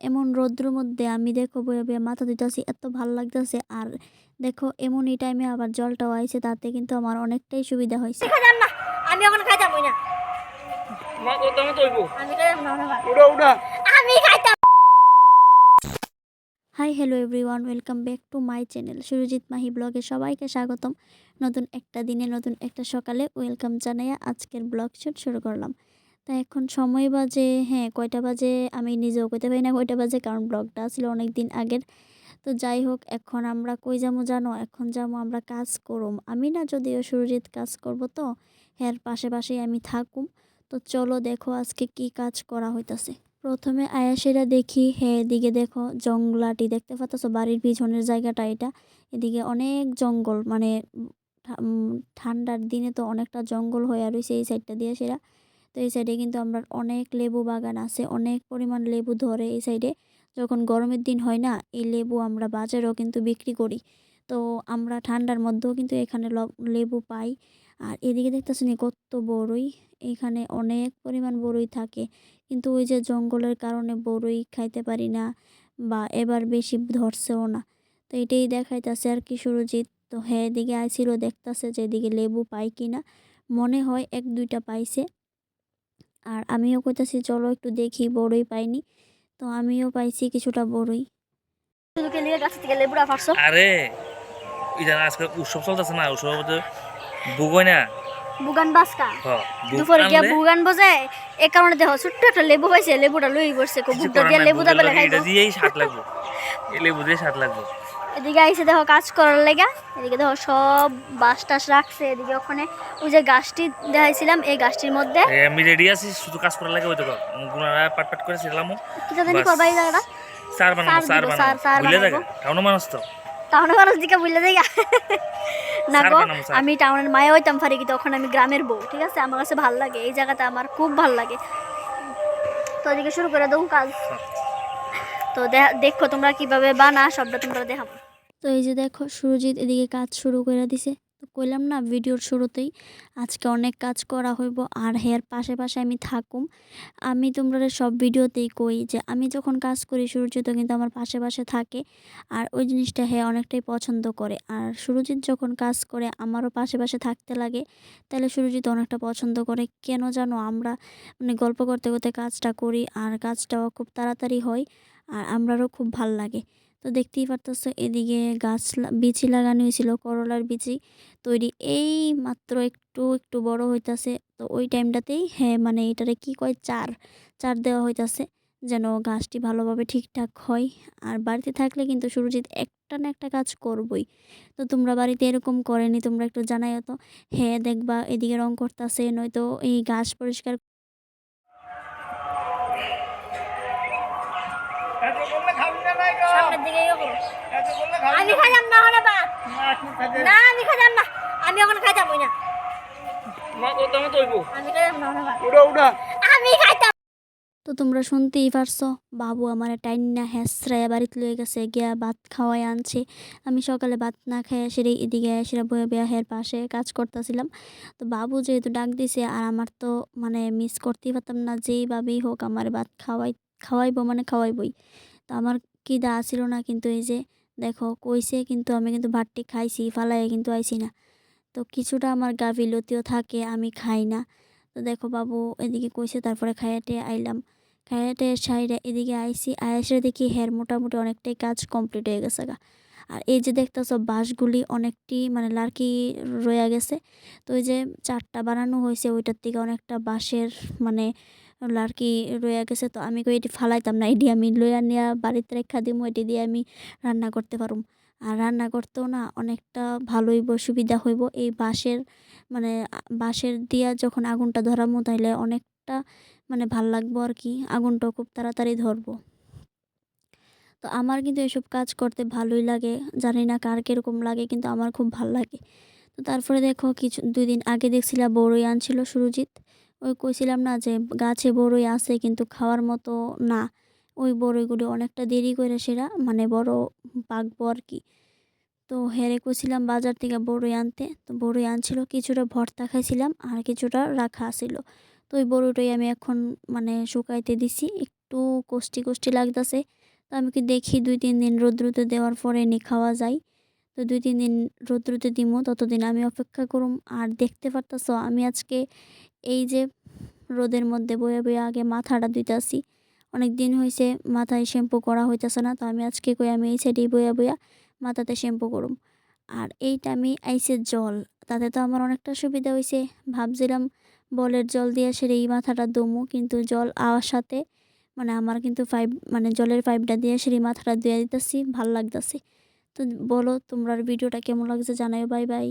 এমন রৌদ্রের মধ্যে আমি দেখো বয়ে বয়ে মাথা দিতেছি এত ভালো লাগতেছে। আর দেখো এমন এই টাইমে আবার জলটাও আইছে তাতে কিন্তু আমার অনেকটাই সুবিধা হয়েছে। আমি এখন খাইতাম না মা কত মতো হইব। আমি খাইতাম না উড়া উড়া। আমি খাইতাম। Hi hello everyone welcome back to my channel Surajit Mahi ব্লগে সবাইকে স্বাগতম। নতুন একটা দিনে নতুন একটা সকালে ওয়েলকাম জানাইয়া আজকের ব্লগ শুট শুরু করলাম। তা এখন সময় বাজে হ্যাঁ কয়টা বাজে আমি নিজেও কইতে পারি না কয়টা বাজে কারণ ব্লগটা ছিল অনেক দিন আগের। তো যাই হোক, এখন আমরা কই যাব জানো? এখন যাব আমরা কাজ করুম। আমি না যদিও সুরজিৎ কাজ করব তো হ্যাঁ পাশে পাশেই আমি থাকুম। তো চলো দেখো আজকে কি কাজ করা হইতাছে। প্রথমে আয়াসেরা দেখি হ্যাঁ এদিকে দেখো জঙ্গলাটি দেখতে পাচ্ছ বাড়ির পিছনের জায়গাটা এটা। এদিকে অনেক জঙ্গল মানে ঠান্ডার দিনে তো অনেকটা জঙ্গল হয়ে রয়েছে এই সাইডটা দিয়ে সেরা। তো এই সাইডে কিন্তু আমরা অনেক লেবু বাগান আছে, অনেক পরিমাণ লেবু ধরে এই সাইডে যখন গরমের দিন হয় না, এই লেবু আমরা বাজারেও কিন্তু বিক্রি করি। তো আমরা ঠান্ডার মধ্যেও কিন্তু এখানে লেবু পাই। আর এদিকে দেখতেছি নি কত বড়ই এখানে অনেক পরিমাণ বড়ই থাকে। কিন্তু ওই যে জঙ্গলের কারণে বড়ই খাইতে পারি না বা এবার বেশি ধরছেও না। তো এটাই দেখাইতেছে আর কি সুরজিৎ। তো হ্যাঁ এদিকে আইছিল, দেখতাছে যে এদিকে লেবু পাই কিনা। মনে হয় এক দুইটা পাইছে। আর আমিও কইতাছি চলো একটু দেখি বড়ই পাইনি। তো আমিও পাইছি কিছুটা বড়ই। আরে এটা আজকে উৎসব চলতেছে না উৎসব মধ্যে বুগই না? বুগান বাসকা দুপুরে গিয়া বুগান বজে এই কারণে দেখো ছোট্ট একটা লেবু পাইছে লেবুটা লই পড়ছে কো বুকটা দিয়ে নাই, লেবু বুকের দাবে লগে খাইবো। এটা দিয়েই স্বাদ লাগবে। এই লেবু দিয়ে স্বাদ লাগবে। এদিকে আইসে দেখো কাজ করার লেগা এদিকে দেখো সব বাস টাস রাখছে এদিকে ওখানে ওই যে গাছটি দেখাইছিলাম এই গাছটির মধ্যে। আমি রেডি আছি শুধু কাজ করার লাগে ওই তো গুণারা পাট পাট করে ছিলাম কি জানি বাস। করবা এই জায়গাটা। চার বানাবো দিব, বানাবো। বুঝলে। থাকে টাউন মানুষ তো। টাউনে মানুষ দিকে বুঝলে যাই না গো আমি টাউনের মায়া হইতাম পারি কিন্তু ওখানে আমি গ্রামের বউ ঠিক আছে? আমার কাছে ভালো লাগে এই জায়গাটা আমার খুব ভালো লাগে। তো এদিকে শুরু করে দেবো কাজ। তো দে- দেখো তোমরা কীভাবে বানা সবটা তোমরা দেখাবো। তো এই যে দেখো, সুরজিৎ এদিকে কাজ শুরু করে দিছে। তো কইলাম না, ভিডিওর শুরুতেই আজকে অনেক কাজ করা হইব, আর হেয়ার পাশে পাশে আমি থাকুম। আমি তোমরা সব ভিডিওতেই কই যে, আমি যখন কাজ করি সুরজিৎও কিন্তু আমার পাশে পাশে থাকে, আর ওই জিনিসটা হ্যাঁ অনেকটাই পছন্দ করে। আর সুরজিৎ যখন কাজ করে, আমারও পাশে পাশে থাকতে লাগে তাহলে সুরজিৎ অনেকটা পছন্দ করে। কেন জানো, আমরা মানে গল্প করতে করতে কাজটা করি, আর কাজটাও খুব তাড়াতাড়ি হয়, আর আমরারও খুব ভালো লাগে। তো দেখতেই পারতেছো এদিকে গাছ বিচি লাগানো হয়েছিল, করলার বিচি তৈরি। এই মাত্র একটু একটু বড় হইতাছে, তো ওই টাইমটাতেই হ্যাঁ মানে এটারে কি কয়, চার চার দেওয়া হইতাছে যেন গাছটি ভালোভাবে ঠিকঠাক হয়। আর বাড়িতে থাকলে কিন্তু সুরজিৎ একটা না একটা কাজ করবই। তো তোমরা বাড়িতে এরকম করেনি, তোমরা একটু জানাইও তো। হ্যাঁ দেখবা এদিকে রং করতেছে, নয়তো এই গাছ পরিষ্কার সামনের দিকে ইয়ে করো। আমি খাইতাম না হলে বা না আমি না। আমি এখন খাইতাম না। মা কত মতো হইব। আমি খাইতাম না হলে বা উড়া উড়া। আমি খাইতাম তো তোমরা শুনতেই পারছ বাবু আমার টাইন না হ্যাঁসরাইয়া বাড়িতে লয়ে গেছে গিয়া ভাত খাওয়াই আনছে। আমি সকালে ভাত না খাই সেরে এদিকে সেরা বয়ে বেয়া হের পাশে কাজ করতেছিলাম। তো বাবু যেহেতু ডাক দিছে আর আমার তো মানে মিস করতেই পারতাম না যেইভাবেই হোক আমার ভাত খাওয়াই খাওয়াইবো মানে খাওয়াইবই। তো আমার খিদা আসিল না কিন্তু এই যে, দেখো, কইছে কিন্তু আমি কিন্তু ভাতটি খাইছি, ফালাইয়া কিন্তু আইছি না। তো কিছুটা আমার গা গাফিলতিও থাকে, আমি খাই না। তো দেখো বাবু এদিকে কইছে, তারপরে খাইয়াটে আইলাম। খাইয়াটে সাইডে এদিকে আইসি আয়াসে দেখি হের মোটামুটি অনেকটাই কাজ কমপ্লিট হয়ে গেছে গা। আর এই যে দেখতেছ বাঁশগুলি অনেকটি মানে লার্কি রয়ে গেছে। তো ওই যে চারটা বানানো হয়েছে ওইটার থেকে অনেকটা বাঁশের মানে লার্কি রয়ে গেছে, তো আমি এটি ফালাইতাম না, এটি আমি লইয়া নিয়া বাড়িতে রেখা দিমু, এটি দিয়ে আমি রান্না করতে পারুম। আর রান্না করতেও না অনেকটা ভালোই সুবিধা হইব, এই বাঁশের মানে বাঁশের দিয়া যখন আগুনটা ধরামো, তাইলে অনেকটা মানে ভালো লাগবো আর কি, আগুনটাও খুব তাড়াতাড়ি ধরবো। তো আমার কিন্তু এসব কাজ করতে ভালোই লাগে, জানি না কার কীরকম লাগে, কিন্তু আমার খুব ভালো লাগে। তো তারপরে দেখো কিছু, দুই দিন আগে দেখছিলাম বড়ই আনছিল সুরজিৎ ওই কইছিলাম না যে গাছে বড়ই আছে কিন্তু খাওয়ার মতো না। ওই বড়ইগুলি অনেকটা দেরি করে সেরা মানে বড় পাকবো আর কি তো হেরে কইছিলাম বাজার থেকে বড়ই আনতে। তো বড়ই আনছিল, কিছুটা ভর্তা খাইছিলাম আর কিছুটা রাখা ছিল তো ওই বড়ইটাই আমি এখন মানে শুকাইতে দিছি, একটু কষ্টি কষ্টি লাগতেছে। তো আমি কি দেখি দুই তিন দিন রোদ্রুতে দেওয়ার পরে নি খাওয়া যায়। তো দুই তিন দিন রোদ্রুতে দিমো, ততদিন আমি অপেক্ষা করুম। আর দেখতে পারতাছ, আমি আজকে এই যে রোদের মধ্যে বয়ে বয়ে আগে মাথাটা ধুইতাছি। অনেক দিন হয়েছে মাথায় শ্যাম্পু করা হইতেছে না, তো আমি আজকে কই আমি এই সাইডেই বয়া বয়া মাথাতে শ্যাম্পু করুম। আর এইটা আমি আইসে জল, তাতে তো আমার অনেকটা সুবিধা হয়েছে ভাবছিলাম বলের জল দিয়ে সেরে এই মাথাটা দমু কিন্তু জল আওয়ার সাথে মানে আমার কিন্তু পাইপ মানে জলের পাইপটা দিয়ে সেরে মাথাটা ধুয়ে দিতেছি, ভালো লাগতেছে। তো বলো তোমরা ভিডিওটা কেমন লাগছে জানাও বাই বাই।